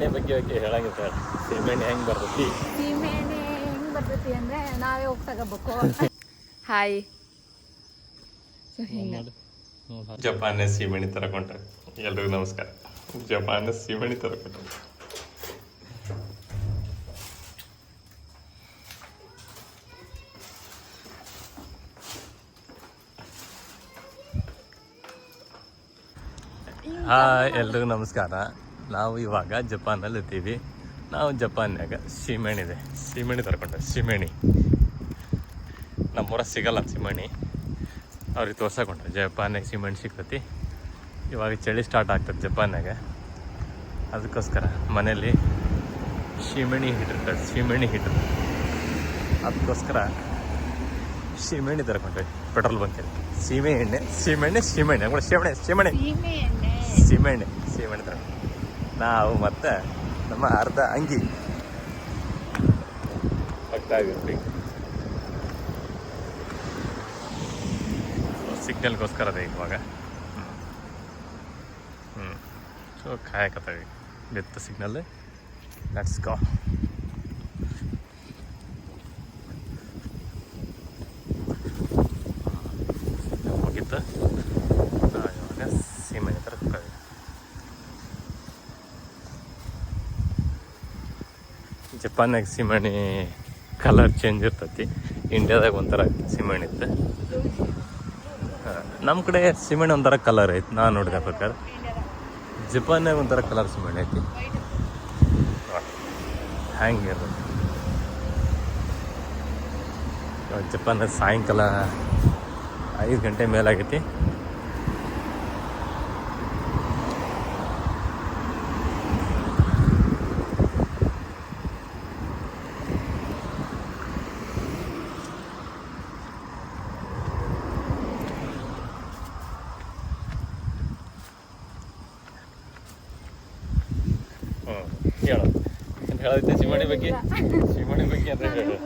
ಸೀಮೆಣ್ಣೆ ಬಗ್ಗೆ ಬಗ್ಗೆ ಹೇಳಂಗಿಲ್ಲ ಸರ್? ಸೀಮೆಎಣ್ಣೆ ಹೆಂಗೆ ಬರ್ತೈತಿ? ಸೀಮೆಎಣ್ಣೆ ಹೆಂಗ್ ಬರ್ತೈತಿ ಅಂದ್ರೆ ನಾವೇ ಹೋಗಿ. ತಗೋಬೇಕು ಹಾಯ್ ಸೊ ಹಿಂಗ ಜಪಾನ್ ಸೀಮೆಣ್ಣೆ ತರಕೊಂಡ್ರೆ ಎಲ್ರಿಗೂ ನಮಸ್ಕಾರ. ಜಪಾನ್ ಸೀಮೆಣ್ಣೆ ತರಕೊಂಡ್ರೆ ಹಾಯ್ ಎಲ್ರಿಗೂ ನಮಸ್ಕಾರ. ನಾವು ಇವಾಗ ಜಪಾನಲ್ಲಿ ಇದ್ದೀವಿ ನಾವು ಜಪಾನ್ಯಾಗ ಸೀಮೆಣ್ಣೆ ಇದೆ. ಸೀಮೆಣ್ಣೆ ತರ್ಕೊಂಡೆ ಸೀಮೆಣ್ಣೆ ನಮ್ಮೂರ ಸಿಗಲ್ಲ ಸೀಮೆಣ್ಣೆ ಅವ್ರಿಗೆ ತೋರ್ಸಕೊಂಡ್ರೆ ಜಪಾನ್ಯಾಗ ಸೀಮೆಣ್ಣು ಸಿಗ್ತೈತಿ. ಇವಾಗ ಚಳಿ ಸ್ಟಾರ್ಟ್ ಆಗ್ತದೆ ಜಪಾನ್ಯಾಗ. ಅದಕ್ಕೋಸ್ಕರ ಮನೇಲಿ ಸೀಮೆಣ್ಣೆ ಹಿಟ್ಟಿರ್ತದೆ ಸೀಮೆಣ್ಣೆ ಹಿಟ್ಟು ಅದಕ್ಕೋಸ್ಕರ ಸೀಮೆಣ್ಣೆ ತರ್ಕೊಂಡ್ರಿ ಪೆಟ್ರೋಲ್ ಬಂಕಲ್ಲಿ ಸೀಮೆ ಎಣ್ಣೆ ಸೀಮೆಣ್ಣೆ ಸೀಮೆಣ್ಣೆ ಕೂಡ ಸೀಮೆಣ್ಣೆ ಸೀಮೆಣ್ಣೆ ಸೀಮೆಣ್ಣೆ ಸೀಮೆಣ್ಣೆ ತರ ನಾವು ಮತ್ತೆ ನಮ್ಮ ಅರ್ಧ ಅಂಗಿ. ಸಿಗ್ನಲ್ಗೋಸ್ಕರ ಅದೇ ಇವಾಗ. ಹ್ಞೂ ಸೊ ಕಾಯಕತ್ತೀವಿ. ಬೆತ್ತ ಸಿಗ್ನಲ್ ಲೆಟ್ಸ್ ಗೋ ಮುಗೀತು ನಾವು ಇವಾಗ ಸೀಮೆಣ್ಣೆ ಹತ್ರ ಹೋಗ್ತೀವಿ ಜಪಾನ್ಯಾಗ ಸೀಮೆಣ್ಣೆ ಕಲರ್ ಚೇಂಜ್ ಇರ್ತೈತಿ. ಇಂಡಿಯಾದಾಗ ಒಂಥರ ಸೀಮೆಣ್ಣೆ ಇತ್ತು. ನಮ್ಮ ಕಡೆ ಸೀಮೆಣ್ಣೆ ಒಂಥರ ಕಲರ್ ಐತಿ, ನಾನು ನೋಡಿದ ಪ್ರಕಾರ. ಜಪಾನ್ಯಾಗ ಒಂಥರ ಕಲರ್ ಸೀಮೆಣ್ಣೆ ಐತಿ. ಹ್ಯಾಂಗೆ ಅದು ಸಾಯಂಕಾಲ ಐದು ಗಂಟೆ ಮೇಲಾಗೈತಿ. ಹ್ಞೂ ಹೇಳು ಏನು ಹೇಳೈತೆ ಸೀಮಣಿ ಬಗ್ಗೆ ಸೀಮಣಿ ಬಗ್ಗೆ ಅಂತ ಹೇಳಿ.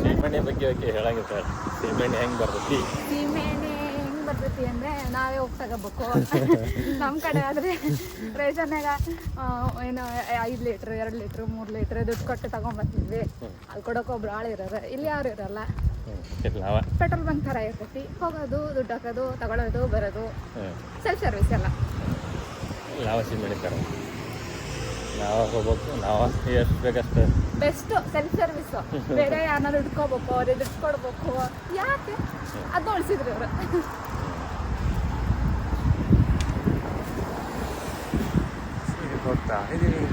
ಸೀಮೆಣ್ಣೆ ಬಗ್ಗೆ ಬಗ್ಗೆ ಹೇಳಂಗಿಲ್ಲ ಸರ್ ಸೀಮೆಣ್ಣೆ ಹೆಂಗೆ ಬರ್ತೈತಿ? ಸೀಮೆಣ್ಣೆ ಹೆಂಗ್ ಬರ್ತೈತಿ ಅಂದ್ರೆ ನಾವೇ ಹೋಗಿ ತಗೋಬೇಕು. ನಮ್ಮ ಕಡೆ ಆದ್ರೆ ರೇಷನ್ಯಾಗ ಏನು ಐದು ಲೀಟ್ರ್ ಎರಡು ಲೀಟ್ರ್ ಮೂರು ಲೀಟ್ರ್ ದುಡ್ಡು ಕೊಟ್ಟು ತಗೊಂಬರ್ತಿದ್ವಿ ಅಲ್ಲಿ ಕೊಡೋಕೆ ಒಬ್ರು ಆಳು ಇರೋರು. ಇಲ್ಲಿ ಯಾರು ಇರಲ್ಲ. ಪೆಟ್ರೋಲ್ ಬಂಕ್ ಥರ ಇರ್ತೈತಿ. ಹೋಗೋದು ದುಡ್ಡು ಹಾಕೋದು ತಗೊಳ್ಳೋದು ಬರೋದು. ಸೆಲ್ಫ್ ಸರ್ವಿಸ್ ಎಲ್ಲ. ನಾವು ಸೀಮೆಣ್ಣೆ ತರ ನಾವು ಹೋಗ್ಬೇಕು ನಾವು ಎಷ್ಟು ಬೇಕಷ್ಟು. ಬೆಸ್ಟ್ ಸೆಲ್ಫ್ ಸರ್ವಿಸ್ ಬೇರೆ ಯಾರು ಇಟ್ಕೋಬೇಕು ಅವ್ರಿಗೆ ದುಡ್ಡು ಕೊಡ್ಬೇಕು ಯಾಕೆ? ಅದು ಉಳಿಸಿದ್ರು ಅವರು ಗೊತ್ತಾ ಇದೀವಿ.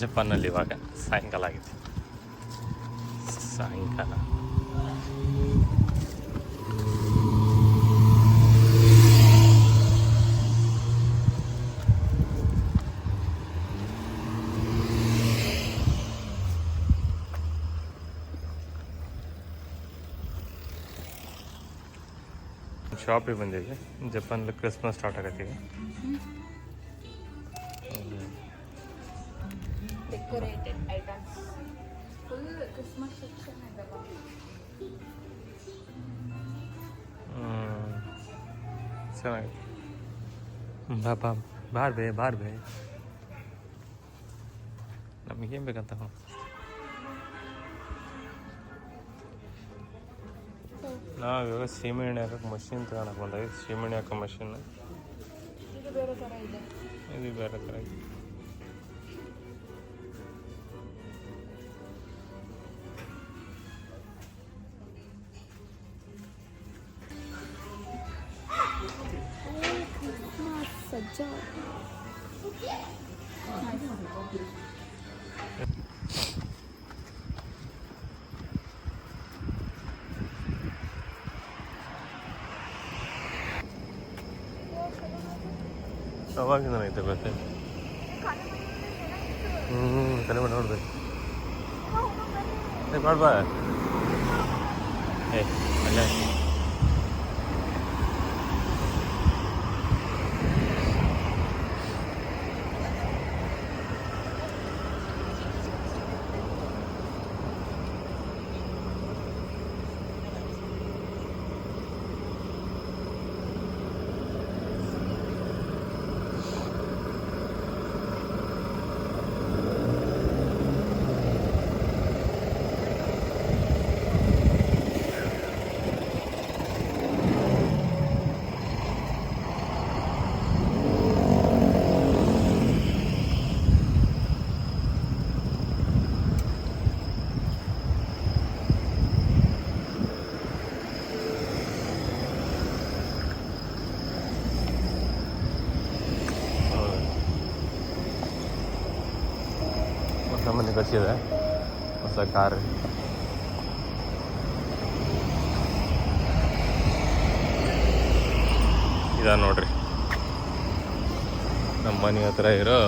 ಜಪಾನ್ನಲ್ಲಿ ಇವಾಗ ಸಾಯಂಕಾಲ ಆಗಿದೆ ಸಾಯಂಕಾಲ ಶಾಪಿಗೆ ಬಂದಿದ್ದೆ ಜಪಾನಲ್ಲಿ Christmas start ಆಗತ್ತೀವಿ decorated items full Christmas section ಇದೆಲ್ಲ ಚೆನ್ನಾಗಿ ಬಾ ಬಾ ಬಾರ್ಬೇ ಬಾರ್ ಬೇ ನಮಗೇನು ಬೇಕಂತ ನಾವು ಇವಾಗ ಸೀಮೆಣ್ಣೆ ಹಾಕೋಕೆ ಮಷಿನ್ ತಗೊಳಕ್ಕೆ ಬಂದಾಗ ಸೀಮೆಣ್ಣೆ ಹಾಕೋ ಮಷಿನ್ ಇದು ಬೇರೆ ಥರ ಇದೆ ಇದು ಬೇರೆ ಥರ ಐತಿ. ಕ್ರಿಸ್ಮಸ್ ಸಜ್ಜ ಅವಾಗಿಂದ ಐತೆ ಗೊತ್ತೆ ಹ್ಞೂ ಕಲೆ ಮಾಡಿ ನೋಡ್ಬೇಕು ಏ ಮಾಡ್ಬಾ ಏ ಅಲ್ಲೇ ಹೊಸ ಕಳಿಸಿದೆ ಹೊಸ ಕಾರ್. ಇದ ನೋಡ್ರಿ. ನಮ್ಮ ಮನೆ ಹತ್ರ ಇರೋ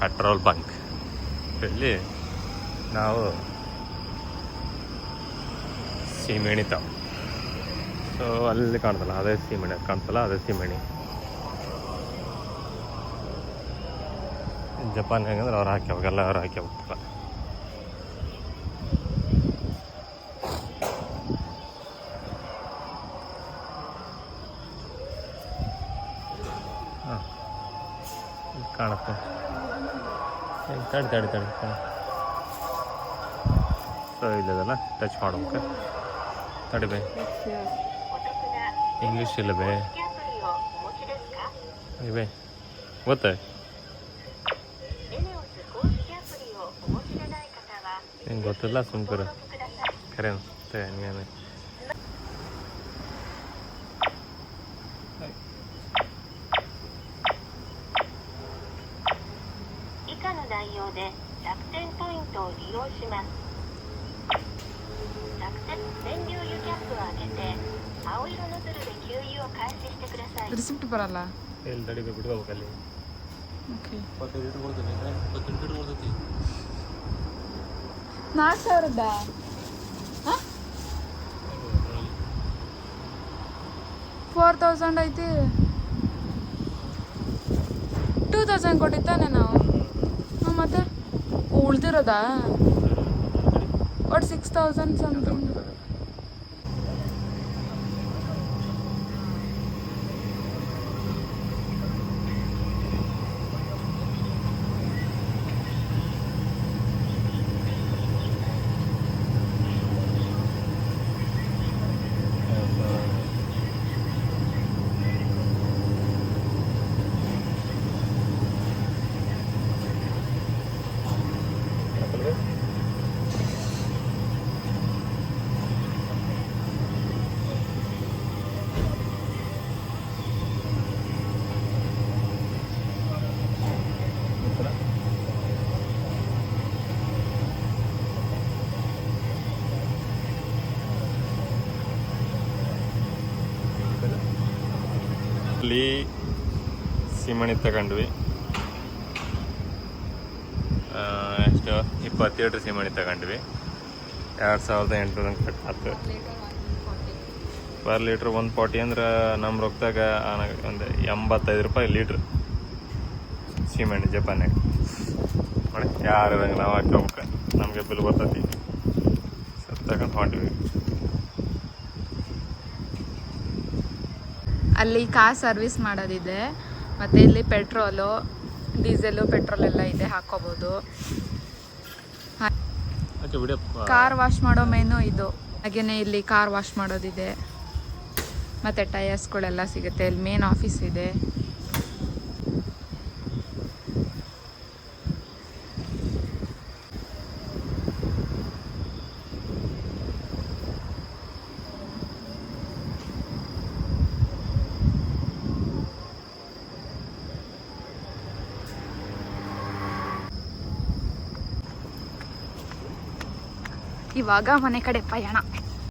ಪೆಟ್ರೋಲ್ ಬಂಕ್. ಇಲ್ಲಿ ನಾವು ಸೀಮೆಣಿ ತಾವು. ಸೊ ಅಲ್ಲಿ ಕಾಣ್ತಲ್ಲ, ಅದೇ ಸೀಮೆಣಿ, ಕಾಣ್ತಲ್ಲ, ಅದೇ ಸೀಮೆಣಿ. ಜಪಾನ್ ಹೆಂಗಂದ್ರೆ ಅವ್ರು ಹಾಕ್ಯಾವಾಗೆಲ್ಲ ಅವ್ರು ಹಾಕಿ ಹೋಗ್ತಾರೆ ಹಾಂ. ಕಾಣುತ್ತೆ. ತಡಿ ತಡಿ ತಡಿ ಸೊ ಇಲ್ಲದಲ್ಲ ಟಚ್ ಮಾಡ್ಬೇಕು. ತಡಿ ಬೇ. ಇಂಗ್ಲೀಷ್ ಇಲ್ಲ ಬೇ. ಏ ಗೊತ್ತಿಲ್ಲ ಸುಮ್ಕರ ಖರೆ ಅನ್ಸುತ್ತೆ ಹಂಗೇನೆ ರಿಸಿಪ್ಟ್ ಬರಲ್ಲ ಎಲ್ಲಿ ತಡಿಬೇಕು ಬಿಡ್ಕೋಬೇಕು ಅಲ್ಲಿ ಓಕೆ ಇಪ್ಪತ್ತೈದು ಲೀಟ್ರ್ ಕೊಡ್ತೈತಿ ಇಪ್ಪತ್ತೆಂಟು ಲೀಟ್ರ್ ಕೊಡ್ತೈತಿ ನಾಲ್ಕು ಸಾವಿರದ ಫೋರ್ ತೌಸಂಡ್ ಐತಿ. ಟೂ ತೌಸಂಡ್ ಕೊಟ್ಟಿತ್ತಾನೆ ನಾವು. ಹಾಂ, ಮತ್ತೆ? ಉಳ್ದಿರೋದಾ? ಒಟ್ಟು ಸಿಕ್ಸ್ ತೌಸಂಡ್ ಸಮಥಿಂಗ್ ಅಲ್ಲಿ ಸಿಮಣಿ ತಗೊಂಡ್ವಿ. ಎಷ್ಟು ಇಪ್ಪತ್ತೆರಡು ಸಿಮಣಿ ತಗೊಂಡ್ವಿ. ಎರಡು ಸಾವಿರದ ಎಂಟುನೂರ ಕಟ್ಟಾತು ಪರ್ ಲೀಟ್ರ್ ಒಂದು ಫಾರ್ಟಿ ಅಂದ್ರೆ ನಮ್ಮ ರೊಕ್ಕದಾಗ ಒಂದು ಎಂಬತ್ತೈದು ರೂಪಾಯಿ ಲೀಟ್ರ್ ಸಿಮೆಂಟ್ ಜಪಾನ್ಯಾಗ. ಯಾರು ನಾವು ಹಾಕೋಬೇಕು ನಮಗೆ ಬಿಲ್ ಬರ್ತೈತಿ. ಸರ್ ತಗೊಂಡು ಅಲ್ಲಿ ಕಾರ್ ಸರ್ವಿಸ್ ಮಾಡೋದಿದೆ. ಮತ್ತು ಇಲ್ಲಿ ಪೆಟ್ರೋಲು ಡೀಸೆಲು ಪೆಟ್ರೋಲ್ ಎಲ್ಲ ಇದೆ ವಿಡಿಯೋ ಕಾರ್ ವಾಶ್ ಮಾಡೋ ಮೇನು ಇದು. ಹಾಗೆಯೇ ಇಲ್ಲಿ ಕಾರ್ ವಾಶ್ ಮಾಡೋದಿದೆ. ಮತ್ತು ಟಯರ್ಸ್ಗಳೆಲ್ಲ ಸಿಗುತ್ತೆ. ಇಲ್ಲಿ ಮೇನ್ ಆಫೀಸ್ ಇದೆ. ಇವಾಗ ಮನೆ ಕಡೆ ಪಯಣ.